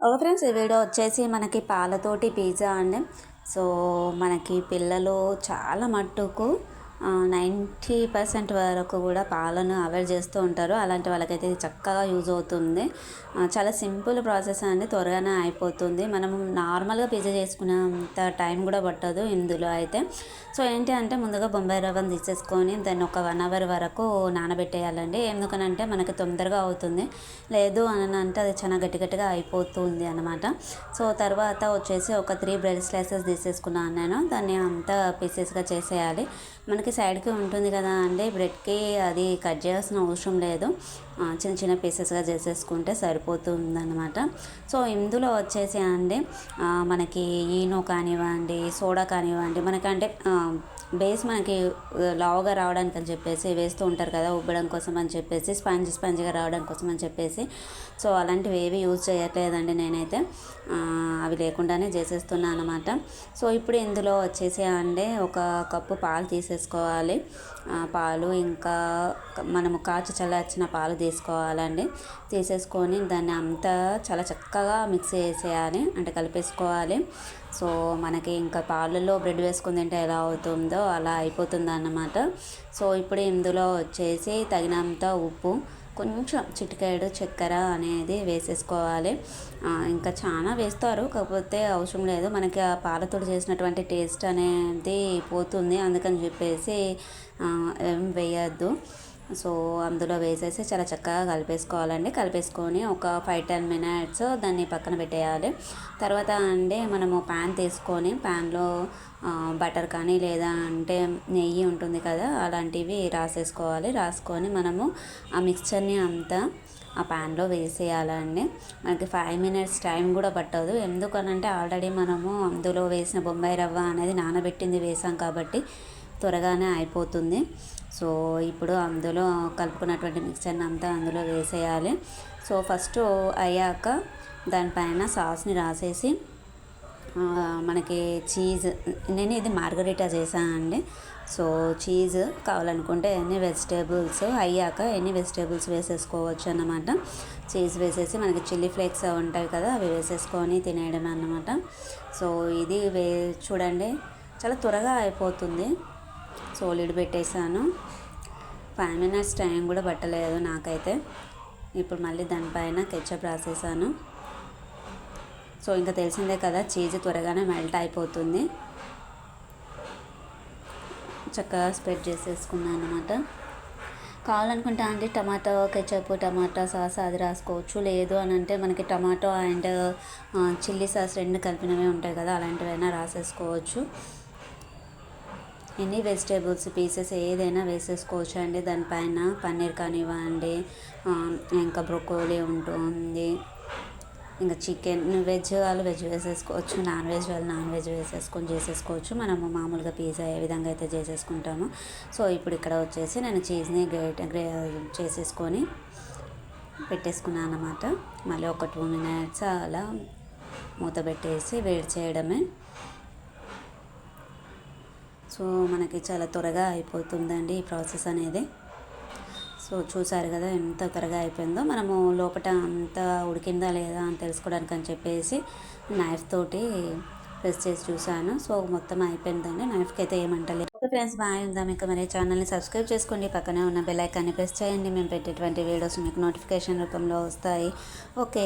Okay friends ఈ video వచ్చేసి మనకి పాలతోటి పిజ్జా అండి. సో మనకి పిల్లలు చాలా మట్టుకు నైంటీ పర్సెంట్ వరకు కూడా పాలను అవాయిడ్ చేస్తూ ఉంటారు. అలాంటి వాళ్ళకైతే ఇది చక్కగా యూజ్ అవుతుంది. చాలా సింపుల్ ప్రాసెస్ అండి. త్వరగానే అయిపోతుంది. మనం నార్మల్గా పిజ్జా చేసుకునేంత టైం కూడా పట్టదు ఇందులో అయితే. సో ఏంటి అంటే ముందుగా బొంబాయి రవ్వను తీసేసుకొని దాన్ని ఒక వన్ అవర్ వరకు నానబెట్టేయాలండి. ఎందుకనంటే మనకి తొందరగా అవుతుంది. లేదు అని అంటే అది చాలా గట్టి గట్టిగా అయిపోతుంది అనమాట సో తర్వాత వచ్చేసి ఒక త్రీ బ్రెడ్ స్లైసెస్ తీసేసుకున్నాను నేను. దాన్ని అంతా పీసెస్గా చేసేయాలి. మనకి సైడ్కి ఉంటుంది కదా అండి బ్రెడ్కి అది కట్ చేయాల్సిన అవసరం లేదు. చిన్న చిన్న పీసెస్గా చేసేసుకుంటే సరిపోతుందన్నమాట. సో ఇందులో వచ్చేసి అండి మనకి ఈనో కానివ్వండి సోడా కానివ్వండి మనకంటే బేస్ మనకి లావుగా రావడానికి అని చెప్పేసి వేస్తూ ఉంటారు కదా ఉబ్బడం కోసం అని చెప్పేసి స్పంజ్ స్పంజ్గా రావడం కోసం అని చెప్పేసి. సో అలాంటివి ఏవి యూజ్ చేయట్లేదండి నేనైతే. అవి లేకుండానే చేసేస్తున్నాను అనమాట సో ఇప్పుడు ఇందులో వచ్చేసి అండి ఒక కప్పు పాలు తీసేసుకోవాలి. పాలు ఇంకా మనము కాచి చల్లార్చిన పాలు తీసుకోవాలండి. తీసేసుకొని దాన్ని అంతా చాలా చక్కగా మిక్స్ చేసేయాలి అంటే కలిపేసుకోవాలి. సో మనకి ఇంకా పాలలో బ్రెడ్ వేసుకుని తింటే ఎలా అవుతుందో అలా అయిపోతుంది అన్నమాట సో ఇప్పుడు ఇందులో వచ్చేసి తగినంత ఉప్పు కొంచెం చిటికాయడు చక్కెర అనేది వేసేసుకోవాలి. ఇంకా చాలా వేస్తారు. కాకపోతే అవసరం లేదు. మనకి ఆ పాలతోడు చేసినటువంటి టేస్ట్ అనేది పోతుంది. అందుకని చెప్పేసి ఏం వేయద్దు. సో అందులో వేసేసి చాలా చక్కగా కలిపేసుకోవాలండి. కలిపేసుకొని ఒక ఫైవ్ టెన్ మినిట్స్ దాన్ని పక్కన పెట్టేయాలి. తర్వాత అండి మనము ప్యాన్ తీసుకొని ప్యాన్లో బటర్ కానీ లేదా అంటే నెయ్యి ఉంటుంది కదా అలాంటివి రాసేసుకోవాలి. రాసుకొని మనము ఆ మిక్స్చర్ని అంతా ఆ ప్యాన్లో వేసేయాలండి. మనకి ఫైవ్ మినిట్స్ టైం కూడా పట్టదు. ఎందుకనంటే ఆల్రెడీ మనము అందులో వేసిన బొంబాయి రవ్వ అనేది నానబెట్టింది వేసాం కాబట్టి త్వరగానే అయిపోతుంది. సో ఇప్పుడు అందులో కలుపుకున్నటువంటి మిక్సర్ని అంతా అందులో వేసేయాలి. సో ఫస్ట్ అయ్యాక దానిపైన సాస్ని రాసేసి మనకి చీజ్ నేను ఇది మార్గరిటా చేశాను అండి. సో చీజ్ కావాలనుకుంటే ఎన్ని వెజిటేబుల్స్ అయ్యాక ఎన్ని వెజిటేబుల్స్ వేసేసుకోవచ్చు అన్నమాట. చీజ్ వేసేసి మనకి చిల్లీ ఫ్లేక్స్ ఉంటాయి కదా అవి వేసేసుకొని తినేయడం అన్నమాట. సో ఇది వే చూడండి చాలా త్వరగా అయిపోతుంది. సోలిడ్ పెట్టేశాను ఫైవ్ మినిట్స్ టైం కూడా పట్టలేదు నాకైతే. ఇప్పుడు మళ్ళీ దానిపైన కెచ్చప్ రాసేసాను. సో ఇంకా తెలిసిందే కదా చీజ్ త్వరగానే మెల్ట్ అయిపోతుంది. చక్కగా స్ప్రెడ్ చేసేసుకున్నాను అనమాట కావాలనుకుంటే అండి టమాటో కెచప్ టమాటా సాస్ అది రాసుకోవచ్చు. లేదు అని అంటే మనకి టమాటో అండ్ చిల్లీ సాస్ రెండు కలిపినవి ఉంటాయి కదా అలాంటివైనా రాసేసుకోవచ్చు. ఎన్ని వెజిటేబుల్స్ పీసెస్ ఏదైనా వేసేసుకోవచ్చు అండి. దానిపైన పన్నీర్ కానివ్వండి ఇంకా బ్రొకోలీ ఉంటుంది ఇంకా చికెన్. వెజ్ వాళ్ళు వెజ్ వేసేసుకోవచ్చు నాన్ వెజ్ వాళ్ళు నాన్ వెజ్ వేసేసుకొని చేసేసుకోవచ్చు. మనము మామూలుగా పిజ్జా ఏ విధంగా అయితే చేసేసుకుంటామో. సో ఇప్పుడు ఇక్కడ వచ్చేసి నేను చీజ్ని గ్రేట్ గ్రే చేసేసుకొని పెట్టేసుకున్నాను అన్నమాట. మళ్ళీ ఒక టూ మినిట్స్ అలా మూత పెట్టేసి వేడి చేయడమే. సో మనకి చాలా త్వరగా అయిపోతుందండి ఈ ప్రాసెస్ అనేది. సో చూసారు కదా ఎంత త్వరగా అయిపోయిందో. మనము లోపల అంతా ఉడికిందా లేదా అని తెలుసుకోవడానికి అని చెప్పేసి నైఫ్ తోటి ప్రెస్ చేసి చూసాను సో మొత్తం అయిపోయిందండి. నైఫ్కి అయితే ఏమంటలేదు ఓకే ఫ్రెండ్స్ బాగా ఉందా మీకు మరి ఛానల్ని సబ్స్క్రైబ్ చేసుకోండి. పక్కనే ఉన్న బెల్ ఐకాన్ని ప్రెస్ చేయండి. మేము పెట్టేటువంటి వీడియోస్ మీకు నోటిఫికేషన్ రూపంలో వస్తాయి. ఓకే.